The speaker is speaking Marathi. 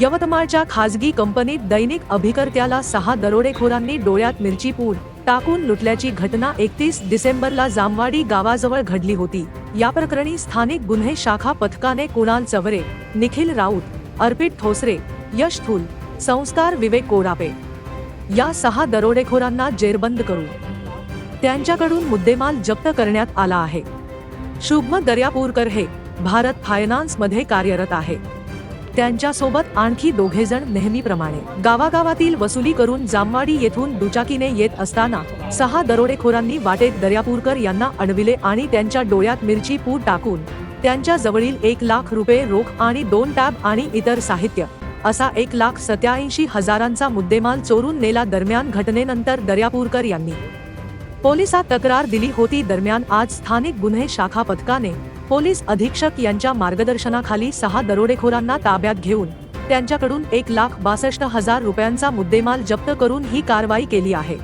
यवतमाळच्या खासगी कंपनीत दैनिक अभिकर्त्याला सहा दरोडेखोरांनी डोळ्यात मिरची पूड टाकून लुटल्याची घटना एकतीस डिसेंबरला जामवाडी गावाजवळ घडली होती. या प्रकरणी स्थानिक गुन्हे शाखा पथकाने कुणाल चवरे निखिल राऊत अर्पित ठोसरे यश थुल संस्कार विवेक कोरापे या सहा दरोडेखोरांना जेरबंद करून त्यांच्याकडून मुद्देमाल जप्त करण्यात आला आहे. शुभम दर्यापूरकर हे भारत फायनान्समध्ये कार्यरत आहे. त्यांच्यासोबत आणखी दोघे जण नेहमीप्रमाणे. गावागावातील वसुली करून जामवाडी येथून दुचाकीने येत असताना सहा दरोडेखोरांनी वाटेत दर्यापूरकर यांना अडविले आणि त्यांच्या डोळ्यात मिरची पूड टाकून त्यांच्या जवळील एक लाख रुपये रोख आणि दोन टॅब आणि इतर साहित्य असा एक लाख सत्याऐंशी हजारांचा मुद्देमाल चोरून नेला दरम्यान घटनेनंतर दर्यापूरकर यांनी. पोलिसात तक्रार दिली होती दरम्यान आज स्थानिक गुन्हे शाखा पथकाने पोलीस अधीक्षक यांच्या मार्गदर्शनाखाली सहा दरोडेखोरांना ताब्यात घेऊन त्यांच्याकडून एक लाख बासष्ट हजार रुपयांचा मुद्देमाल जप्त करून ही कारवाई केली आहे.